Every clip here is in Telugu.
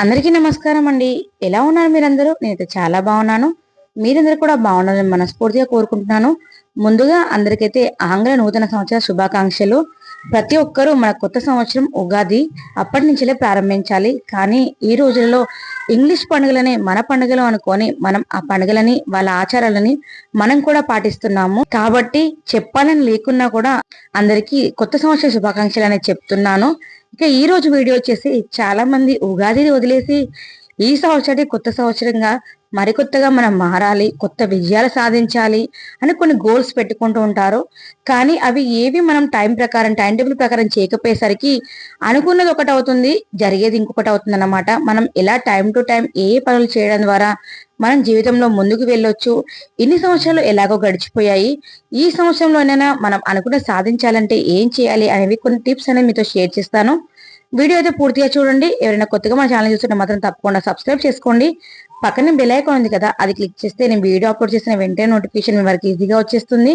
అందరికీ నమస్కారం అండి. ఎలా ఉన్నారు మీరందరూ? నేనైతే చాలా బాగున్నాను. మీరందరూ కూడా బాగున్నారని మనస్ఫూర్తిగా కోరుకుంటున్నాను. ముందుగా అందరికైతే ఆంగ్ల నూతన సంవత్సర శుభాకాంక్షలు. ప్రతి ఒక్కరూ మన కొత్త సంవత్సరం ఉగాది అప్పటి నుంచే ప్రారంభించాలి. కానీ ఈ రోజులలో ఇంగ్లీష్ పండుగలని మన పండుగలు అనుకొని మనం ఆ పండుగలని వాళ్ళ ఆచారాలని మనం కూడా పాటిస్తున్నాము. కాబట్టి చెప్పాలని లేకున్నా కూడా అందరికీ కొత్త సంవత్సర శుభాకాంక్షలు అనేది చెప్తున్నాను. ఇక ఈ రోజు వీడియో వచ్చేసి చాలా మంది ఉగాదిని వదిలేసి ఈ సంవత్సరాన్ని కొత్త సంవత్సరంగా మరికొత్తగా మనం మారాలి కొత్త విజయాలు సాధించాలి అని కొన్ని గోల్స్ పెట్టుకుంటూ ఉంటారు. కానీ అవి ఏవి మనం టైం ప్రకారం టైం టేబుల్ ప్రకారం చేయకపోయేసరికి అనుకున్నది ఒకటి అవుతుంది జరిగేది ఇంకొకటి అవుతుంది అన్నమాట మనం ఎలా టైం టు టైం ఏ పనులు చేయడం ద్వారా మనం జీవితంలో ముందుకు వెళ్ళొచ్చు ఇన్ని సంవత్సరాలు ఎలాగో గడిచిపోయాయి ఈ సంవత్సరంలోనైనా మనం అనుకున్న సాధించాలంటే ఏం చేయాలి అనేవి కొన్ని టిప్స్ అనేవి మీతో షేర్ చేస్తాను. వీడియో అయితే పూర్తిగా చూడండి. ఎవరైనా కొత్తగా మన ఛానల్ చూస్తుంటే మాత్రం తప్పకుండా సబ్స్క్రైబ్ చేసుకోండి. పక్కన బెల్ ఐకాన్ ఉంది కదా అది క్లిక్ చేస్తే నేను వీడియో అప్లోడ్ చేసిన వెంటనే నోటిఫికేషన్ మీ వరకు ఈజీగా వచ్చేస్తుంది.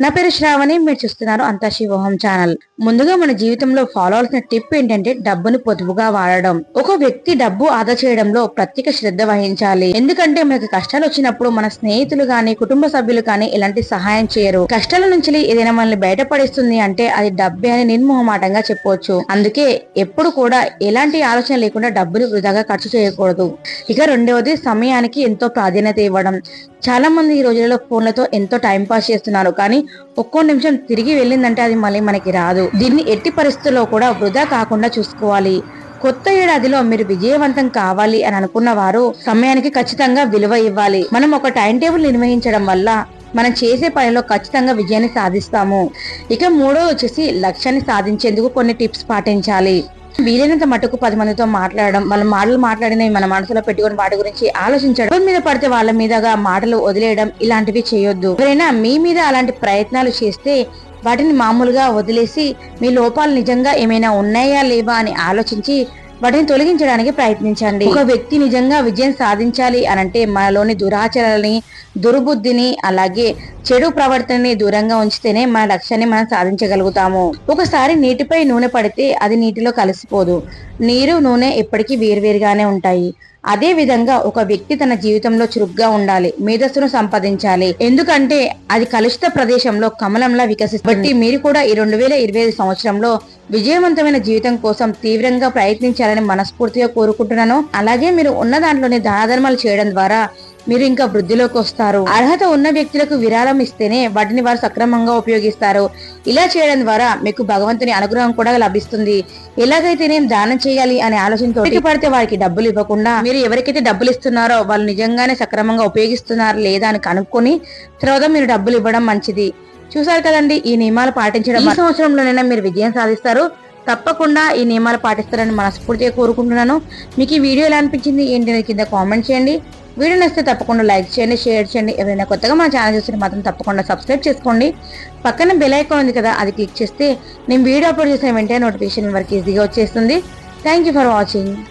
నా పేరు శ్రావణి మీరు చూస్తున్నారు అంతా శివోహం ఛానల్ ముందుగా మన జీవితంలో ఫాలో అవలసిన టిప్ ఏంటంటే డబ్బును పొదుపుగా వాడడం. ఒక వ్యక్తి డబ్బు ఆదా చేయడంలో ప్రత్యేక శ్రద్ధ వహించాలి. ఎందుకంటే మనకి కష్టాలు వచ్చినప్పుడు మన స్నేహితులు గాని కుటుంబ సభ్యులు కానీ ఎలాంటి సహాయం చేయరు. కష్టాల నుంచి ఏదైనా మనల్ని బయటపడిస్తుంది అంటే అది డబ్బే అని నిర్మోహమాటంగా చెప్పవచ్చు అందుకే ఎప్పుడు కూడా ఎలాంటి ఆలోచన లేకుండా డబ్బులు వృధాగా ఖర్చు చేయకూడదు. ఇక రెండవది సమయానికి ఎంతో ప్రాధాన్యత ఇవ్వడం. చాలా మంది ఈ రోజులలో ఫోన్లతో ఎంతో టైం పాస్ చేస్తున్నారు. కానీ ఒక్కో నిమిషం తిరిగి వెళ్ళిందంటే అది మళ్ళీ మనకి రాదు. దీన్ని ఎట్టి పరిస్థితుల్లో కూడా వృధా కాకుండా చూసుకోవాలి. కొత్త ఏడాదిలో మీరు విజయవంతం కావాలి అని అనుకున్న వారు సమయానికి ఖచ్చితంగా విలువ ఇవ్వాలి. మనం ఒక టైం టేబుల్ నిర్వహించడం వల్ల మనం చేసే పనిలో ఖచ్చితంగా విజయాన్ని సాధిస్తాము. ఇక మూడో వచ్చేసి లక్ష్యాన్ని సాధించేందుకు కొన్ని టిప్స్ పాటించాలి. వీలైనంత మటుకు పది మందితో మాట్లాడడం వాళ్ళ మాటలు మాట్లాడినవి మన మనసులో పెట్టుకుని వాటి గురించి ఆలోచించడం మీద పడితే వాళ్ళ మీదగా మాటలు వదిలేయడం ఇలాంటివి చేయొద్దు. ఎవరైనా మీ మీద అలాంటి ప్రయత్నాలు చేస్తే వాటిని మామూలుగా వదిలేసి మీ లోపాలు నిజంగా ఏమైనా ఉన్నాయా లేవా అని ఆలోచించి వాటిని తొలగించడానికి ప్రయత్నించండి. ఒక వ్యక్తి నిజంగా విజయం సాధించాలి అనంటే మనలోని దురాచరణని దుర్బుద్ధిని అలాగే చెడు ప్రవర్తనని దూరంగా ఉంచితేనే మన లక్ష్యాన్ని మనం సాధించగలుగుతాము. ఒకసారి నీటిపై నూనె పడితే అది నీటిలో కలిసిపోదు. నీరు నూనె ఎప్పటికీ వేరువేరుగానే ఉంటాయి. అదే విధంగా ఒక వ్యక్తి తన జీవితంలో చురుగ్గా ఉండాలి మేధస్సును సంపాదించాలి. ఎందుకంటే అది కలుషిత ప్రదేశంలో కమలంలా వికసిస్తుంది. మీరు కూడా ఈ రెండు వేల ఇరవై ఐదు సంవత్సరంలో విజయవంతమైన జీవితం కోసం తీవ్రంగా ప్రయత్నించాలని మనస్ఫూర్తిగా కోరుకుంటున్నాను. అలాగే మీరు ఉన్న దాంట్లోనే దానధర్మాలు చేయడం ద్వారా మీరు ఇంకా వృద్ధిలోకి వస్తారు. అర్హత ఉన్న వ్యక్తులకు విరాళం ఇస్తేనే వాటిని వారు సక్రమంగా ఉపయోగిస్తారు. ఇలా చేయడం ద్వారా మీకు భగవంతుని అనుగ్రహం కూడా లభిస్తుంది. ఎలాగైతే నేను దానం చేయాలి అనే ఆలోచనతో పడితే వారికి డబ్బులు ఇవ్వకుండా మీరు ఎవరికైతే డబ్బులు ఇస్తున్నారో వాళ్ళు నిజంగానే సక్రమంగా ఉపయోగిస్తున్నారు లేదా అని కనుక్కొని తర్వాత మీరు డబ్బులు ఇవ్వడం మంచిది. చూసారు కదండి ఈ నియమాలు పాటించడం ఈ సంవత్సరంలోనైనా మీరు విజయం సాధిస్తారు. తప్పకుండా ఈ నియమాలు పాటిస్తారని మనస్ఫూర్తిగా కోరుకుంటున్నాను. మీకు ఈ వీడియో ఎలా అనిపించింది ఏంటి కింద కామెంట్ చేయండి. వీడియో నచ్చితే తప్పకుండా లైక్ చేయండి షేర్ చేయండి. ఎవరైనా కొత్తగా మా ఛానల్ చూస్తే మాత్రం తప్పకుండా సబ్స్క్రైబ్ చేసుకోండి. పక్కన బెల్ ఐకాన్ ఉంది కదా అది క్లిక్ చేస్తే నేను వీడియో అప్లోడ్ చేసిన వెంటనే నోటిఫికేషన్ వరకు ఈజీగా వచ్చేస్తుంది. Thank for watching